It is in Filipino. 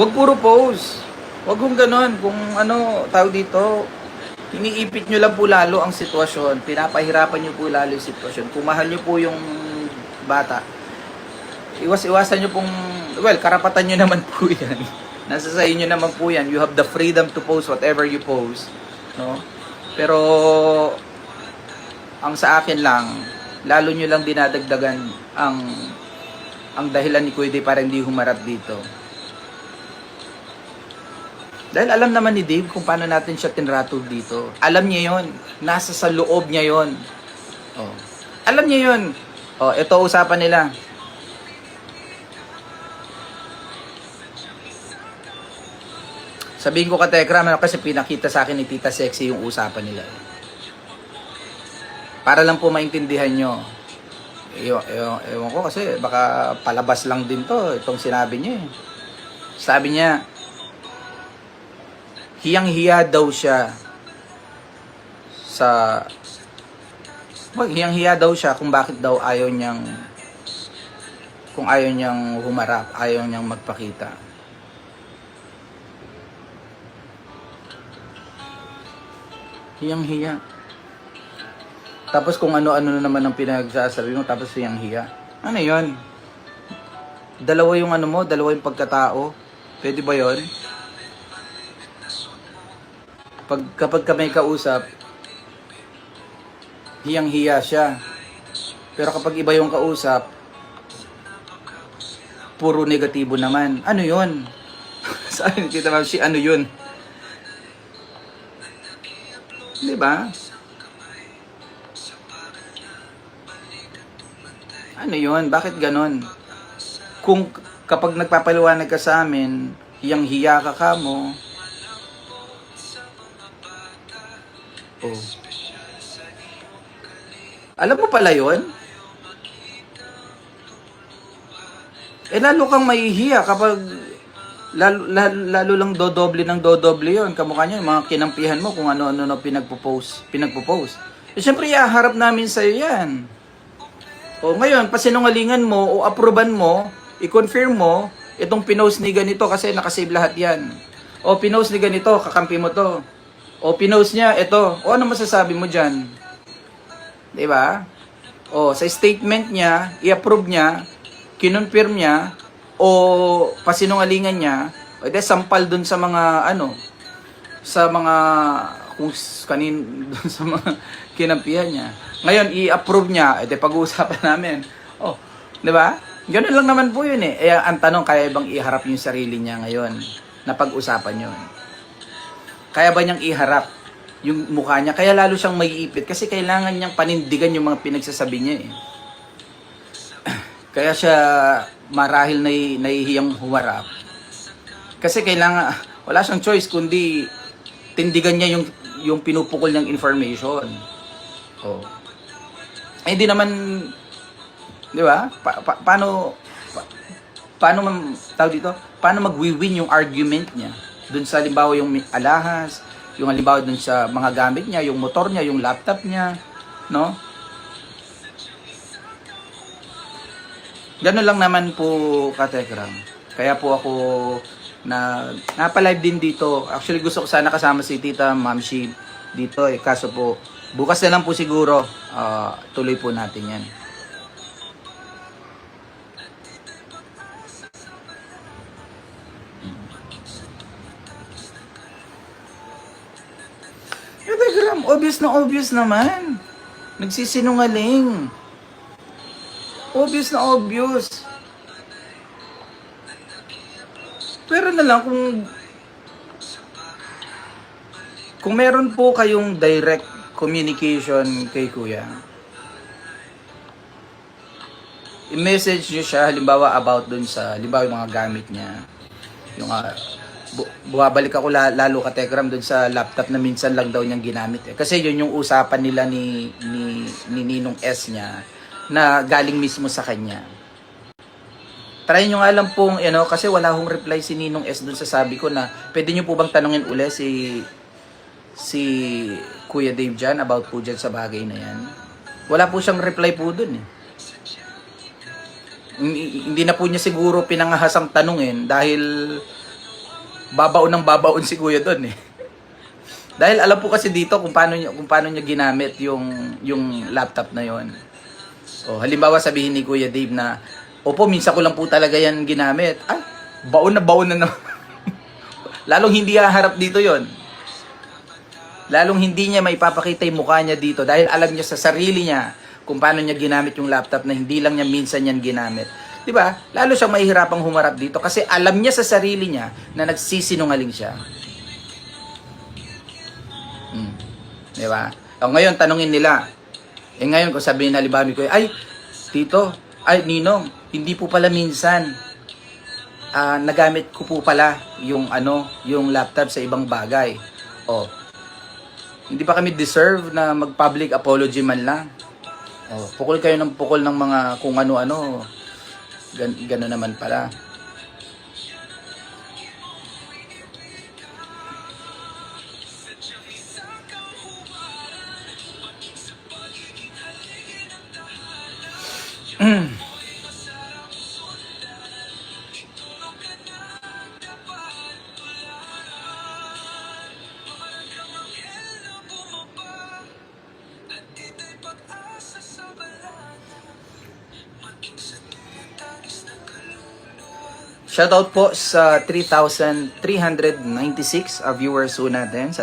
Huwag puro post. Huwag kong ganon. Kung ano, tawag dito, iniipit nyo lang po lalo ang sitwasyon. Pinapahirapan nyo po lalo yung sitwasyon. Kung mahal nyo po yung bata, iwas-iwasan nyo pong, well, karapatan nyo naman po yan. Nasa sa inyo naman po yan. You have the freedom to post whatever you post. No? Pero, ang sa akin lang, lalo nyo lang dinadagdagan ang ang dahilan ni Kuya para hindi humarap dito. Dahil alam naman ni Dave kung paano natin siya tinratod dito. Alam niya yon Nasa sa loob niya yon Oh. Alam niya yon Oh, ito usapan nila. Sabihin ko ka Tekram, ano, kasi pinakita sa akin ni Tita Sexy yung usapan nila. Para lang po maintindihan nyo. Ewan, ewan, ewan ko kasi baka palabas lang din to itong sinabi niya eh. Sabi niya, hiyang-hiya daw siya sa Wag, hiyang-hiya daw siya kung bakit daw ayaw niyang kung ayaw niyang humarap, ayaw niyang magpakita. Hiyang-hiya. Tapos kung ano-ano na naman ang pinagsasabi mo, tapos hiyang-hiya. Ano yon? Dalawa yung ano mo, dalawa yung pagkatao. Pwede ba yon? Pag, kapag ka may kausap, hiyang-hiya siya. Pero kapag iba yung kausap, puro negatibo naman. Ano yun? Sabi ni Tita Mamsi, ano yun? Di ba? Ano yun? Bakit ganon? Kung kapag nagpapaliwanag ka sa amin, hiyang hiya ka ka mo. Oh. Alam mo pala yon? Eh lalo kang mahihiya kapag lalo, lalo, lalo lang dodoble ng dodoble yon kamukha niya, yung mga kinampihan mo kung ano-ano na pinagpo-post, pinagpo-post. Eh syempre ihaharap namin sa yan. O ngayon, pasinungalingan mo o aproban mo, i-confirm mo, itong pinost ni ganito kasi nakasave lahat yan. O pinost ni ganito, kakampi mo to. O pinost niya, ito. O ano masasabi mo dyan? ba? O sa statement niya, i-approve niya, kinonfirm niya, o pasinungalingan niya, o de sampal dun sa mga ano, sa mga kung kanin dun sa mga kinampihan niya. Ngayon i-approve niya, ede pag-uusapan namin. Oh, 'di ba? Ganun lang naman po 'yun eh. Eh ang tanong kaya bang iharap yung sarili niya ngayon na pag-usapan 'yon? Kaya ba niyang iharap yung mukha niya? Kaya lalo siyang maiipit kasi kailangan niyang panindigan yung mga pinagsasabi niya eh. Kaya siya marahil nai, nahihiyang humarap. Kasi kailangan, wala siyang choice kundi tindigan niya yung, yung pinupukol niyang information. Oh. Eh, hindi naman, di ba? Pa, pa- paano, pa, paano man, tawag dito, paano mag-win yung argument niya? Dun sa halimbawa yung alahas, yung halimbawa dun sa mga gamit niya, yung motor niya, yung laptop niya, no? Ganun lang naman po, Katekram. Kaya po ako na napalive din dito. Actually, gusto ko sana kasama si Tita Mamshi dito eh. Kaso po, bukas na lang po siguro, ah, tuloy po natin yan. Obvious na obvious naman. Nagsisinungaling. Obvious na obvious. Pero na lang kung kung meron po kayong direct communication kay kuya, i-message nyo siya halimbawa about dun sa halimbawa yung mga gamit niya. Yung uh, bu- buwabalik ako la- lalo ka Tekram dun sa laptop na minsan lang daw niyang ginamit eh. Kasi yun yung usapan nila ni, ni, ni Ninong S niya na galing mismo sa kanya. Try nyo nga lang pong, you know, kasi wala hong reply si Ninong S dun sa sabi ko na pwede nyo po bang tanungin uli si si Kuya Dave dyan about po dyan sa bagay na yan. Wala po siyang reply po dun eh. Hindi na po niya siguro pinangahasang tanungin dahil babaon ng babaon si kuya doon eh. Dahil alam po kasi dito kung paano niya, kung paano niya ginamit yung, yung laptop na yon. O, halimbawa sabihin ni Kuya Dave na, Opo, minsan ko lang po talaga yan ginamit. Ay, baon na baon na na. Lalong hindi haharap dito yon. Lalong hindi niya maipapakita yung mukha niya dito dahil alam niya sa sarili niya kung paano niya ginamit yung laptop na hindi lang niya minsan yan ginamit. 'Di ba? Lalo siyang mahihirapang humarap dito kasi alam niya sa sarili niya na nagsisinungaling siya. Hmm. 'Di ba? O ngayon tanungin nila. Eh ngayon kung sabihin na halimbawa ko, ay tito, ay ninong, hindi po pala minsan ah, nagamit ko po pala yung ano, yung laptop sa ibang bagay. Oh. Hindi pa kami deserve na mag-public apology man lang. Oh, pukol kayo ng pukol ng mga kung ano-ano. Gan gano'n naman pala. Shoutout po sa 3,396 uh, viewers po natin.